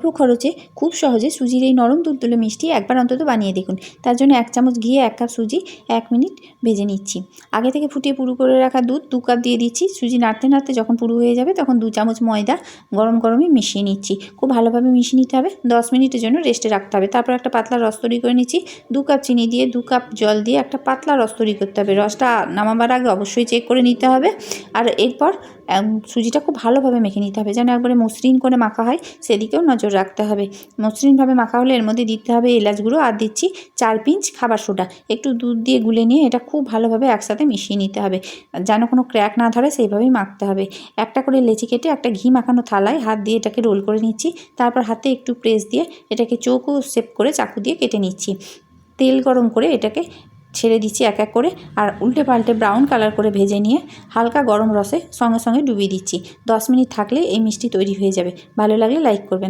অল্প খরচে খুব সহজে সুজির এই নরম তুলতুলে মিষ্টি একবার অন্তত বানিয়ে দেখুন। তার জন্য এক চামচ ঘি, এক কাপ সুজি, এক মিনিট ভেজে নিচ্ছি। আগে থেকে ফুটিয়ে পুরু করে রাখা দুধ দু কাপ দিয়ে দিচ্ছি। সুজি নাড়তে নাড়তে যখন পুরু হয়ে যাবে তখন দু চামচ ময়দা গরম গরমই মিশিয়ে নিচ্ছি। খুব ভালোভাবে মিশিয়ে নিতে হবে। দশ মিনিটের জন্য রেস্টে রাখতে হবে। তারপর একটা পাতলা রস তৈরি করে নিচ্ছি। দু কাপ চিনি দিয়ে দু কাপ জল দিয়ে একটা পাতলা রস তৈরি করতে হবে। রসটা নামাবার আগে অবশ্যই চেক করে নিতে হবে। আর এরপর সুজিটা খুব ভালোভাবে মেখে নিতে হবে। যেন একবারে মসৃণ করে মাখা হয়, সেদিকেও নজর রাখতে হবে। মসৃণভাবে মাখা হলে এর মধ্যে দিতে হবে এলাচ গুঁড়ো। আর দিচ্ছি চার পিঞ্চ খাবার সোডা। একটু দুধ দিয়ে গুলে নিয়ে এটা খুব ভালোভাবে একসাথে মিশিয়ে নিতে হবে। যেন কোনো ক্র্যাক না ধরে, সেইভাবেই মাখতে হবে। একটা করে লেচি কেটে একটা ঘি মাখানো থালায় হাত দিয়ে এটাকে রোল করে নিচ্ছি। তারপর হাতে একটু প্রেস দিয়ে এটাকে চৌকো শেপ করে চাকু দিয়ে কেটে নিচ্ছি। তেল গরম করে এটাকে ছেড়ে দিচ্ছি এক এক করে আর উল্টে পাল্টে ব্রাউন কালার করে ভেজে নিয়ে হালকা গরম রসে সঙ্গে সঙ্গে ডুবিয়ে দিচ্ছি। দশ মিনিট থাকলে এই মিষ্টি তৈরি হয়ে যাবে। ভালো লাগলে লাইক করবেন।